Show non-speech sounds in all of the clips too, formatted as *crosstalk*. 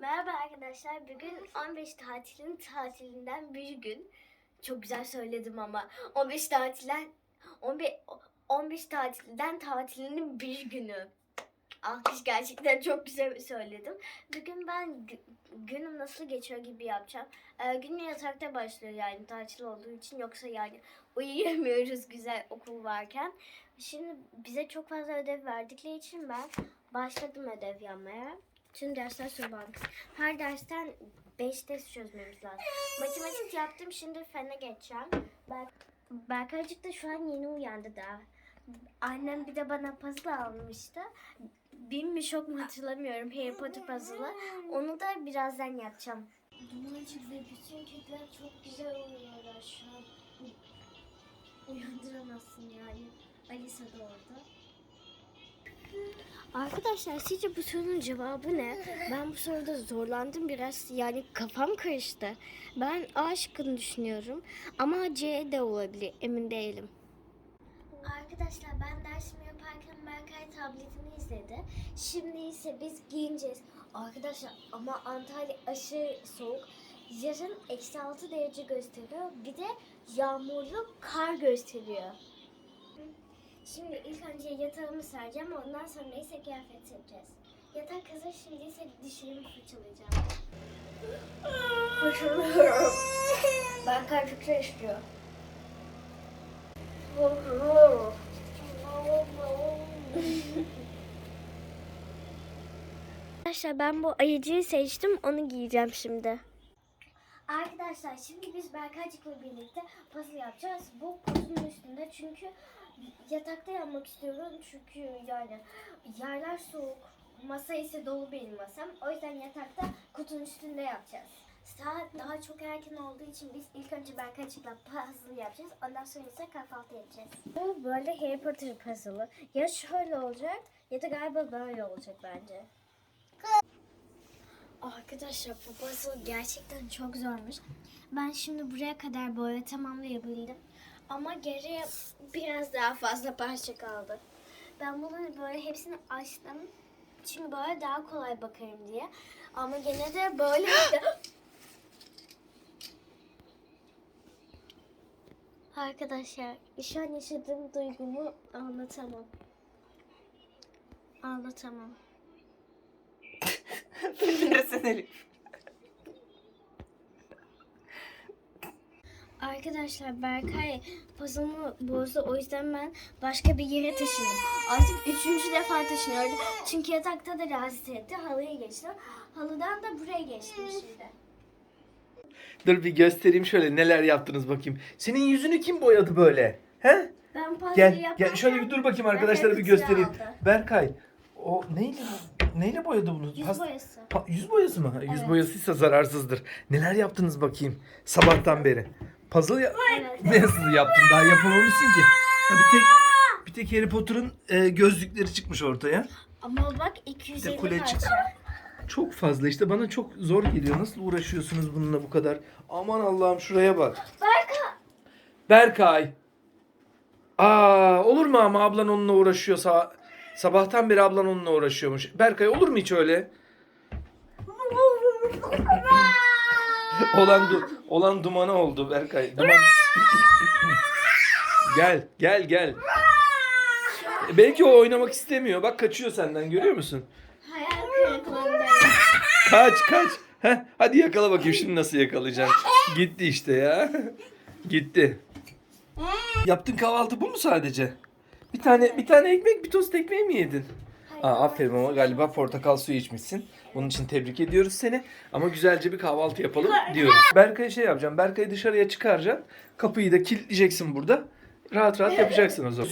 Merhaba arkadaşlar. Bugün 15 tatilin tatilinden bir gün. Çok güzel söyledim ama. 15 tatilden 15 15 tatilden tatilinin bir günü. Alkış gerçekten çok güzel söyledim. Bugün ben gü- günüm nasıl geçiyor gibi yapacağım. Ee, gün yatakta başlıyor yani tatil olduğu için. Yoksa yani uyuyamıyoruz güzel okul varken. Şimdi bize çok fazla ödev verdikleri için ben başladım ödev yapmaya. Tüm dersler soru bankası. Her dersten 5 test çözmemiz lazım. Matematik yaptım şimdi fene geçeceğim. Ber Berkaycık da şu an yeni uyandı daha. Annem bir de bana puzzle almıştı. Bin mi şok mu hatırlamıyorum Harry Potter puzzle'ı. Onu da birazdan yapacağım. Dumancık ve bütün kediler çok güzel uyuyorlar şu an. Uyandıramazsın yani. Alisa da orada. Arkadaşlar sizce bu sorunun cevabı ne? Ben bu soruda zorlandım biraz. Yani kafam karıştı. Ben A şıkkını düşünüyorum. Ama C de olabilir. Emin değilim. Arkadaşlar ben dersimi yaparken Berkay tabletini izledi. Şimdi ise biz giyineceğiz. Arkadaşlar ama Antalya aşırı soğuk. Yarın eksi 6 derece gösteriyor. Bir de yağmurlu kar gösteriyor. Şimdi ilk önce yatağımı sereceğim. Ondan sonra ise kıyafet seçeceğiz. Yatak hazır. Şimdi ise dişlerimi fırçalayacağım. Fırçalıyorum. Ben kalbikle istiyor. Arkadaşlar ben bu ayıcıyı seçtim. Onu giyeceğim şimdi. Arkadaşlar şimdi biz Berkaycık'la birlikte puzzle yapacağız. Bu kutunun üstünde çünkü yatakta yapmak istiyorum. Çünkü yani yerler soğuk. Masa ise dolu benim masam. O yüzden yatakta kutunun üstünde yapacağız. Saat daha çok erken olduğu için biz ilk önce Berkaycık'la puzzle yapacağız. Ondan sonra ise kahvaltı edeceğiz. Bu böyle Harry Potter puzzle'ı. Ya şöyle olacak ya da galiba böyle olacak bence. Arkadaşlar bu puzzle gerçekten çok zormuş. Ben şimdi buraya kadar böyle tamamlayabildim. Ama geriye biraz daha fazla parça kaldı. Ben bunu böyle hepsini açtım. Şimdi böyle daha kolay bakarım diye. Ama gene de böyle... *gasps* Arkadaşlar şu an yaşadığım duygumu anlatamam. Anlatamam. *laughs* Bilirsin Elif. Arkadaşlar Berkay puzzle'ımı bozdu. O yüzden ben başka bir yere taşındım. Artık üçüncü defa taşınıyorum. Çünkü yatakta da rahatsız etti. Halıya geçtim. Halıdan da buraya geçtim şimdi. Dur bir göstereyim şöyle neler yaptınız bakayım. Senin yüzünü kim boyadı böyle? He? Ben puzzle Gel yaparken... gel şöyle bir dur bakayım arkadaşlara bir göstereyim. Berkay o neyle neyle boyadı bunu? Yüz boyası. Pa- yüz boyası mı? Yüz Evet. boyasıysa zararsızdır. Neler yaptınız bakayım sabahtan beri? Puzzle ya- Evet. *laughs* Nasıl yaptın? Daha yapamamışsın ki. Ha, bir tek bir tek Harry Potter'ın e, gözlükleri çıkmış ortaya. Ama bak Bir 250 de kule parça. çıktı. Çok fazla işte bana çok zor geliyor. Nasıl uğraşıyorsunuz bununla bu kadar? Aman Allah'ım şuraya bak. Berkay. Berkay. Aa olur mu ama ablan onunla uğraşıyor. Sa- sabahtan beri ablan onunla uğraşıyormuş. Berkay olur mu hiç öyle? Olan du olan dumanı oldu Berkay. Duman. *laughs* gel gel gel. E, Belki o oynamak istemiyor. Bak kaçıyor senden görüyor musun? Hayal kırıklığında. Kaç kaç. Heh, hadi yakala bakayım şimdi nasıl yakalayacaksın. Gitti işte ya. Gitti. Yaptığın kahvaltı bu mu sadece? Bir tane bir tane ekmek, bir tost ekmeği mi yedin? Aa, aferin ama galiba portakal suyu içmişsin. Bunun için tebrik ediyoruz seni. Ama güzelce bir kahvaltı yapalım diyoruz. Berkay'a şey yapacağım. Berkay'ı dışarıya çıkaracaksın. Kapıyı da kilitleyeceksin burada. Rahat rahat yapacaksın o zaman.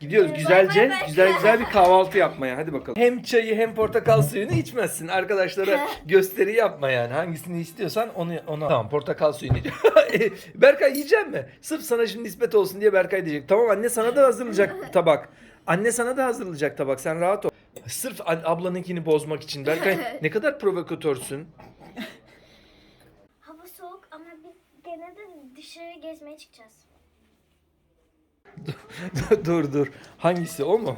Gidiyoruz güzelce, güzel güzel bir kahvaltı yapmaya. Hadi bakalım. Hem çayı hem portakal suyunu içmezsin. Arkadaşlara *laughs* gösteri yapma yani. Hangisini istiyorsan onu onu. Tamam, portakal suyunu. *laughs* Berkay yiyecek mi? Sırf sana şimdi nispet olsun diye Berkay diyecek. Tamam anne sana da hazırlayacak tabak. Anne sana da hazırlayacak tabak. Sen rahat ol. Sırf an- ablanınkini bozmak için. Berkay *laughs* ne kadar provokatörsün. Hava soğuk ama biz gene de dışarı gezmeye çıkacağız. *laughs* dur dur. Hangisi o mu?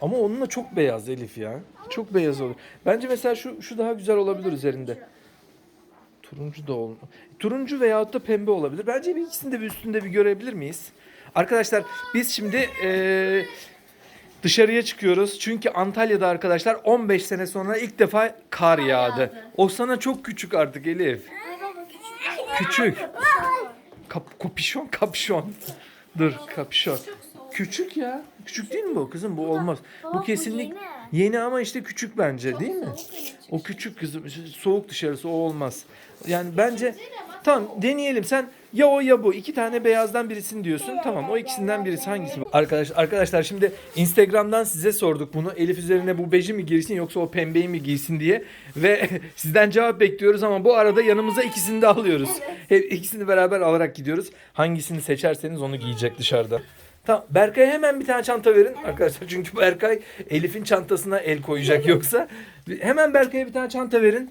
Ama onunla çok beyaz Elif ya. Ama çok beyaz olur. Bence mesela şu şu daha güzel olabilir üzerinde. Turuncu da olma. Turuncu veyahut da pembe olabilir. Bence bir ikisini de bir üstünde bir görebilir miyiz? Arkadaşlar biz şimdi eee, dışarıya çıkıyoruz. Çünkü Antalya'da arkadaşlar 15 sene sonra ilk defa kar yağdı. O sana çok küçük artık Elif. Küçük. Kap, kopişon, kapşon. Dur, kapşon. Küçük ya. Küçük değil mi bu kızım? Bu olmaz. Bu kesinlik yeni ama işte küçük bence değil mi? O küçük kızım. Soğuk dışarısı o olmaz. Yani bence tamam deneyelim. Sen ya o ya bu. iki tane beyazdan birisini diyorsun. Tamam o ikisinden birisi hangisi? Arkadaş, arkadaşlar şimdi Instagram'dan size sorduk bunu. Elif üzerine bu beji mi giysin yoksa o pembeyi mi giysin diye. Ve *laughs* sizden cevap bekliyoruz ama bu arada yanımıza ikisini de alıyoruz. *laughs* Hep ikisini beraber alarak gidiyoruz. Hangisini seçerseniz onu giyecek dışarıda. Tamam Berkay'a hemen bir tane çanta verin arkadaşlar. Çünkü Berkay Elif'in çantasına el koyacak *laughs* yoksa. Hemen Berkay'a bir tane çanta verin.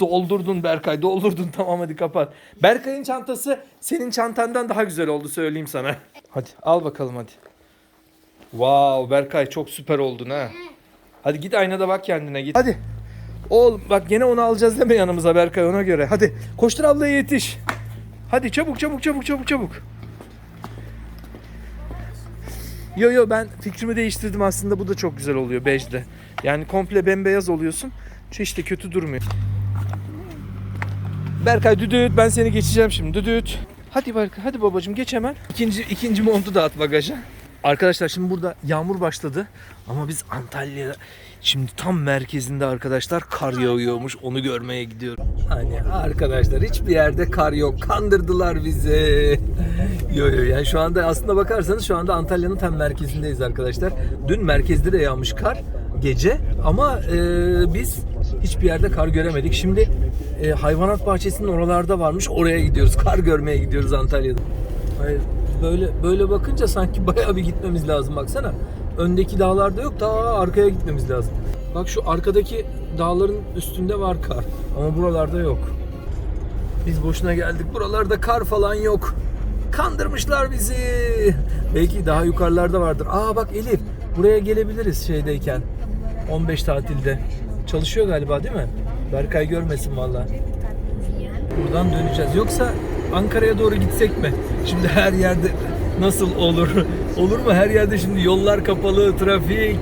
Doldurdun Berkay doldurdun *laughs* tamam hadi kapat. Berkay'ın çantası senin çantandan daha güzel oldu söyleyeyim sana. Hadi al bakalım hadi. Wow Berkay çok süper oldun ha. Hadi git aynada bak kendine git. Hadi. Oğlum bak gene onu alacağız deme yanımıza Berkay ona göre. Hadi koştur ablaya yetiş. Hadi çabuk çabuk çabuk çabuk çabuk. Yo yo ben fikrimi değiştirdim aslında bu da çok güzel oluyor bejde. Yani komple bembeyaz oluyorsun. İşte kötü durmuyor. Berkay düdüt ben seni geçeceğim şimdi düdüt. Hadi Berkay hadi babacığım geç hemen. İkinci, ikinci montu da at bagaja. Arkadaşlar şimdi burada yağmur başladı ama biz Antalya şimdi tam merkezinde arkadaşlar kar yağıyormuş onu görmeye gidiyorum. Hani arkadaşlar hiçbir yerde kar yok kandırdılar bizi. yo yo yani şu anda aslında bakarsanız şu anda Antalya'nın tam merkezindeyiz arkadaşlar. Dün merkezde de yağmış kar gece ama e, biz hiçbir yerde kar göremedik. Şimdi e, hayvanat bahçesinin oralarda varmış oraya gidiyoruz kar görmeye gidiyoruz Antalya'da. Hayır böyle böyle bakınca sanki *laughs* bayağı bir gitmemiz lazım baksana. Öndeki dağlarda yok daha arkaya gitmemiz lazım. Bak şu arkadaki dağların üstünde var kar ama buralarda yok. Biz boşuna geldik. Buralarda kar falan yok. Kandırmışlar bizi. Belki daha yukarılarda vardır. Aa bak Elif buraya gelebiliriz şeydeyken. 15 tatilde. Çalışıyor galiba değil mi? Berkay görmesin valla. Buradan döneceğiz. Yoksa Ankara'ya doğru gitsek mi? Şimdi her yerde nasıl olur? *laughs* Olur mu? Her yerde şimdi yollar kapalı, trafik.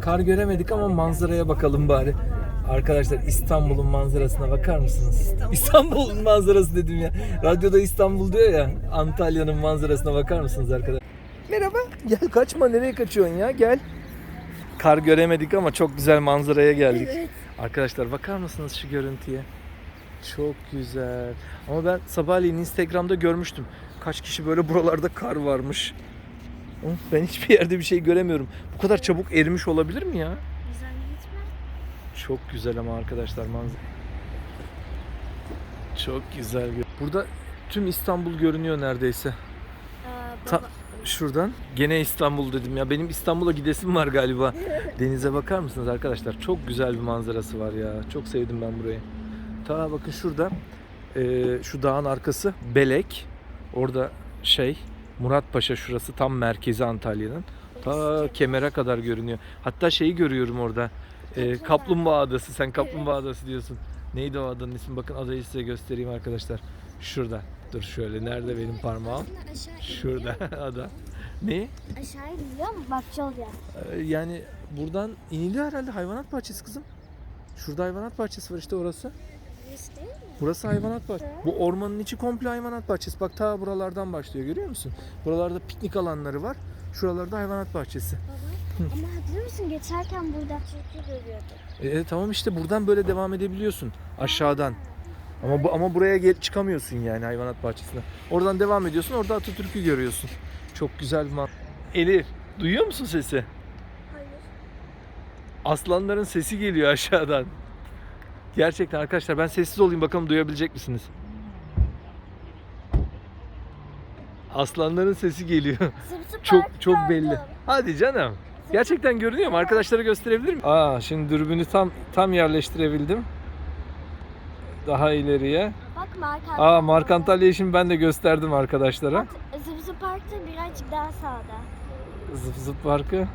Kar göremedik ama manzaraya bakalım bari. Arkadaşlar İstanbul'un manzarasına bakar mısınız? İstanbul'un manzarası dedim ya. Radyoda İstanbul diyor ya. Antalya'nın manzarasına bakar mısınız arkadaşlar? Merhaba. Gel kaçma nereye kaçıyorsun ya? Gel. Kar göremedik ama çok güzel manzaraya geldik. Arkadaşlar bakar mısınız şu görüntüye? Çok güzel. Ama ben sabahleyin Instagram'da görmüştüm. Kaç kişi böyle buralarda kar varmış. Ben hiçbir yerde bir şey göremiyorum. Bu kadar çabuk erimiş olabilir mi ya? Güzel. Çok güzel ama arkadaşlar manzara. Çok güzel. Burada tüm İstanbul görünüyor neredeyse. Ta- baba, şuradan gene İstanbul dedim ya. Benim İstanbul'a gidesim var galiba. *laughs* Denize bakar mısınız arkadaşlar? Çok güzel bir manzarası var ya. Çok sevdim ben burayı. Ta bakın şurada e, şu dağın arkası Belek. Orada şey Muratpaşa şurası tam merkezi Antalya'nın. Ta Kemer'e kadar görünüyor. Hatta şeyi görüyorum orada. E, Kaplumbağa Adası. Sen Kaplumbağa Adası diyorsun. Neydi o adanın ismi? Bakın adayı size göstereyim arkadaşlar. Şurada. Dur şöyle. Nerede benim parmağım? Şurada *laughs* ada. Ne? aşağı gidiyor mu? Bakçı olacağız. Ee, Yani buradan iniliyor herhalde hayvanat bahçesi kızım. Şurada hayvanat bahçesi var işte orası. Burası değil mi? Burası hayvanat bahçesi. Bu ormanın içi komple hayvanat bahçesi. Bak ta buralardan başlıyor görüyor musun? Buralarda piknik alanları var. Şuralarda hayvanat bahçesi. Baba. Ama hatırlıyor musun? Geçerken burada tilki görüyorduk. E, tamam işte buradan böyle devam edebiliyorsun aşağıdan. Ama bu, ama buraya gel çıkamıyorsun yani hayvanat bahçesine. Oradan devam ediyorsun. Orada Atatürk'ü görüyorsun. Çok güzel bir man. Elif, duyuyor musun sesi? Hayır. Aslanların sesi geliyor aşağıdan. Gerçekten arkadaşlar ben sessiz olayım bakalım duyabilecek misiniz? Aslanların sesi geliyor. *laughs* çok çok belli. Hadi canım. Gerçekten görünüyor mu? Arkadaşlara gösterebilir miyim? Aa şimdi dürbünü tam tam yerleştirebildim. Daha ileriye. Bak Mark Aa Mark Antalya'yı şimdi ben de gösterdim arkadaşlara. Bak Zıp Zıp Park'ta birazcık daha sağda. Zıp zıp parkı.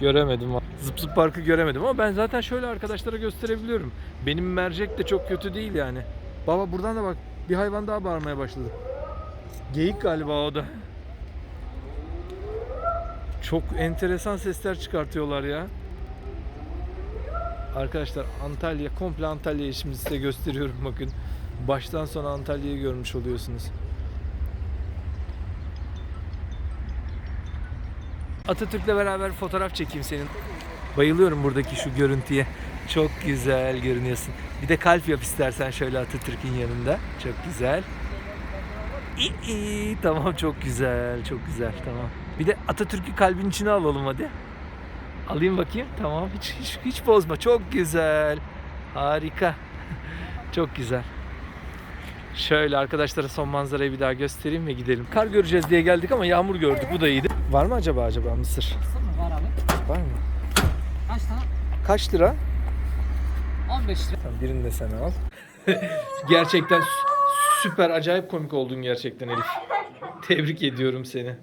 Göremedim. Zıp zıp parkı göremedim ama ben zaten şöyle arkadaşlara gösterebiliyorum. Benim mercek de çok kötü değil yani. Baba buradan da bak bir hayvan daha bağırmaya başladı. Geyik galiba o da. Çok enteresan sesler çıkartıyorlar ya. Arkadaşlar Antalya, komple Antalya'yı şimdi size gösteriyorum bakın. Baştan sona Antalya'yı görmüş oluyorsunuz. Atatürk'le beraber fotoğraf çekeyim senin. Bayılıyorum buradaki şu görüntüye. Çok güzel görünüyorsun. Bir de kalp yap istersen şöyle Atatürk'ün yanında. Çok güzel. İyi, iyi. Tamam çok güzel, çok güzel. Tamam. Bir de Atatürk'ü kalbin içine alalım hadi. Alayım bakayım. Tamam. Hiç hiç hiç bozma. Çok güzel. Harika. *laughs* Çok güzel. Şöyle arkadaşlara son manzarayı bir daha göstereyim ve gidelim. Kar göreceğiz diye geldik ama yağmur gördük. Bu da iyiydi. Var mı acaba acaba mısır? Mısır mı var abi? Var mı? Kaç tane? Kaç lira? 15 lira. Tamam birini de sen al. *laughs* gerçekten sü- süper acayip komik oldun gerçekten Elif. Tebrik ediyorum seni.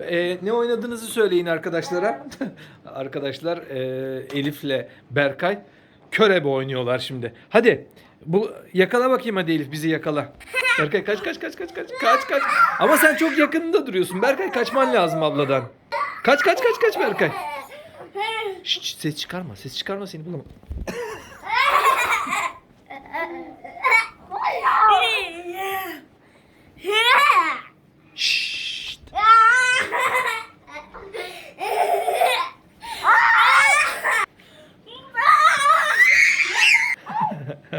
Ee, ne oynadığınızı söyleyin arkadaşlara. *laughs* Arkadaşlar e, Elif'le Berkay körebe oynuyorlar şimdi. Hadi bu yakala bakayım hadi Elif bizi yakala. Berkay kaç kaç kaç kaç kaç kaç kaç. Ama sen çok yakınında duruyorsun. Berkay kaçman lazım abladan. Kaç kaç kaç kaç Berkay. Şşş, ses çıkarma. Ses çıkarma seni bulamam.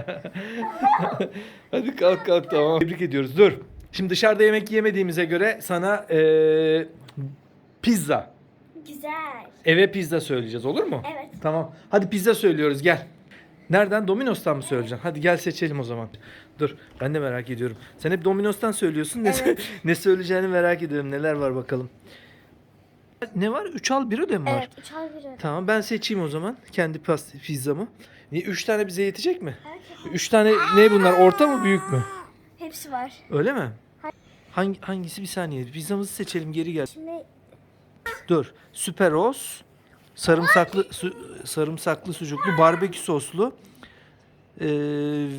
*laughs* Hadi kalk kalk tamam. Tebrik ediyoruz. Dur. Şimdi dışarıda yemek yemediğimize göre sana eee, pizza. Güzel. Eve pizza söyleyeceğiz olur mu? Evet. Tamam. Hadi pizza söylüyoruz gel. Nereden? Domino's'tan mı söyleyeceksin? Hadi gel seçelim o zaman. Dur ben de merak ediyorum. Sen hep Domino's'tan söylüyorsun. Ne, Evet. *laughs* ne söyleyeceğini merak ediyorum. Neler var bakalım. Ne var? 3 al 1 öde mi var? Evet. Uçar biri. Tamam ben seçeyim o zaman kendi past pizzamı. Niye 3 tane bize yetecek mi? 3 tane ne bunlar? Orta mı büyük mü? Hepsi var. Öyle mi? Hangi hangisi bir saniye. Pizzamızı seçelim geri gel. Şimdi Dur. Süperos, sarımsaklı su- sarımsaklı sucuklu, barbekü soslu, e,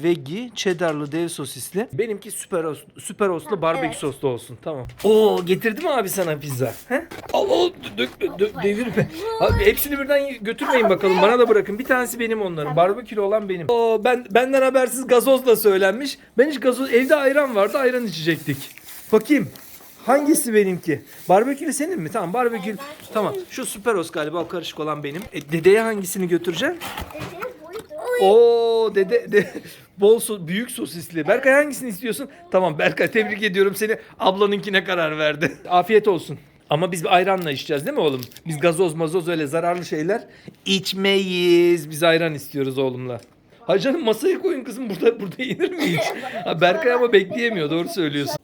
vegi, cheddarlı, dev sosisli. Benimki süperos, süperoslu, barbekü evet. soslu olsun. Tamam. Oo, getirdi mi abi sana pizza? He? Al al dökme, dö- devirme. Abi hepsini birden götürmeyin bakalım. Bana da bırakın. Bir tanesi benim onların. Barbekülü olan benim. Oo, ben benden habersiz gazozla söylenmiş. Ben hiç gazoz evde ayran vardı. Ayran içecektik. Bakayım. Hangisi benimki? Barbekülü senin mi? Tamam barbekül. Tamam. Şu süperos galiba o karışık olan benim. E, dedeye hangisini götüreceğim? dediğiniz buydu. Oo dede de *laughs* bol so- büyük sosisli. Berkay hangisini istiyorsun? Tamam Berkay tebrik ediyorum seni. Ablanınkine karar verdi. *laughs* Afiyet olsun. Ama biz bir ayranla içeceğiz değil mi oğlum? Biz gazoz mazoz öyle zararlı şeyler içmeyiz. Biz ayran istiyoruz oğlumla. Hay canım masaya koyun kızım burada burada yenir mi hiç? *laughs* Ha, Berkay ama bekleyemiyor doğru söylüyorsun.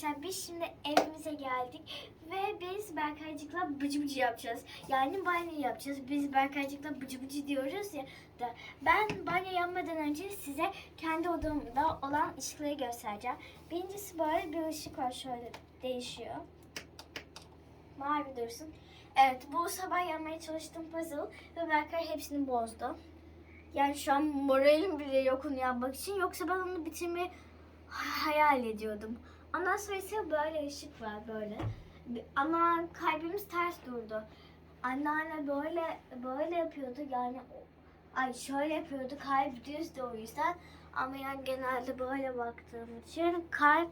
Arkadaşlar biz şimdi evimize geldik ve biz Berkaycık'la bıcı bıcı yapacağız. Yani banyo yapacağız. Biz Berkaycık'la bıcı bıcı diyoruz ya da ben banyo yapmadan önce size kendi odamda olan ışıkları göstereceğim. Birincisi böyle bir ışık var şöyle değişiyor. Mavi dursun. Evet bu sabah yapmaya çalıştığım puzzle ve Berkay hepsini bozdu. Yani şu an moralim bile yok onu yapmak için. Yoksa ben onu bitirmeyi hayal ediyordum. Ondan sonra ise böyle ışık var böyle. Ama kalbimiz ters durdu. Anneanne böyle böyle yapıyordu yani ay şöyle yapıyordu kalp düzdü o yüzden ama yani genelde böyle baktığım için kalp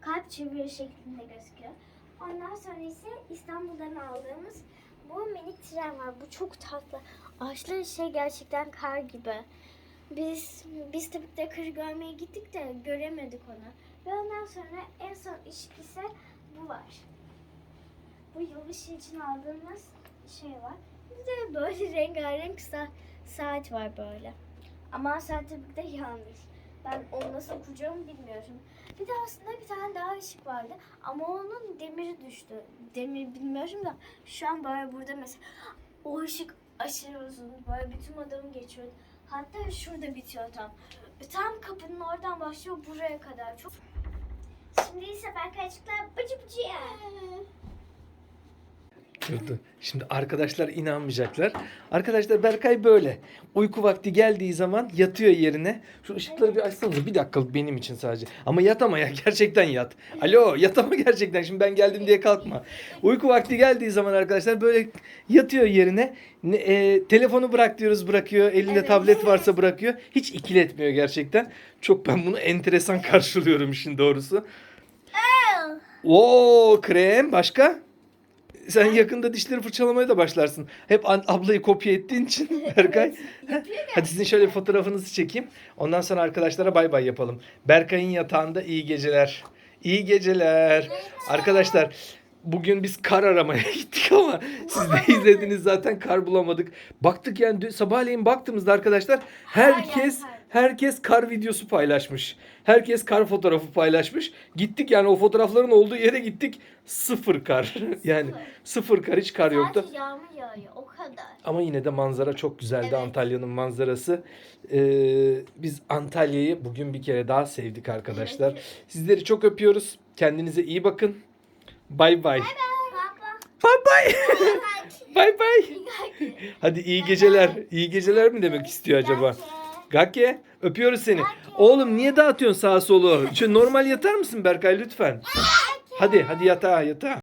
kalp çeviri şeklinde gözüküyor. Ondan sonra ise İstanbul'dan aldığımız bu minik tren var. Bu çok tatlı. Ağaçların şey gerçekten kar gibi. Biz biz tabii de kır görmeye gittik de göremedik onu. Ve ondan sonra en son ışık ise bu var. Bu yılbaşı için aldığımız şey var. Bir de böyle *laughs* rengarenk sa- saat var böyle. Ama saat tabii de yanlış. Ben onu nasıl kuracağımı bilmiyorum. Bir de aslında bir tane daha ışık vardı. Ama onun demiri düştü. Demir bilmiyorum da şu an böyle burada mesela o ışık aşırı uzun. Böyle bütün odamı geçiyordu. Hatta şurada bitiyor tam. Tam kapının oradan başlıyor buraya kadar. Çok Şimdi ise Berkaycıklar bıcı bıcı yer. Dur, dur. Şimdi arkadaşlar inanmayacaklar. Arkadaşlar Berkay böyle. Uyku vakti geldiği zaman yatıyor yerine. Şu ışıkları bir açsanıza. Bir dakikalık benim için sadece. Ama yat ama ya. *laughs* Gerçekten yat. Alo yat ama gerçekten. Şimdi ben geldim diye kalkma. Uyku vakti geldiği zaman arkadaşlar böyle yatıyor yerine. Ne- e, telefonu bırak diyoruz bırakıyor. Elinde Evet. tablet varsa bırakıyor. Hiç ikiletmiyor gerçekten. Çok ben bunu enteresan karşılıyorum işin doğrusu. Oo krem başka? Sen yakında dişleri fırçalamaya da başlarsın. Hep an- ablayı kopya ettiğin için *laughs* Berkay. Hadi sizin şöyle bir fotoğrafınızı çekeyim. Ondan sonra arkadaşlara bay bay yapalım. Berkay'ın yatağında iyi geceler. İyi geceler. Arkadaşlar bugün biz kar aramaya *laughs* gittik ama siz de izlediniz zaten kar bulamadık. Baktık yani dün sabahleyin baktığımızda arkadaşlar herkes kar. Herkes kar videosu paylaşmış. Herkes kar fotoğrafı paylaşmış. Gittik yani o fotoğrafların olduğu yere gittik. Sıfır kar. *laughs* yani sıfır kar hiç kar yoktu. Sadece yağmur yağıyor o kadar. Ama yine de manzara çok güzeldi Evet. Antalya'nın manzarası. Ee, biz Antalya'yı bugün bir kere daha sevdik arkadaşlar. Sizleri çok öpüyoruz. Kendinize iyi bakın. Bay bay. Baba. *laughs* Bay bay. Bay bay. Hadi iyi geceler. İyi geceler mi demek istiyor acaba? Gake öpüyoruz seni. Oğlum niye dağıtıyorsun sağa solu? Şu normal yatar mısın Berkay lütfen? Hadi hadi yatağa yatağa.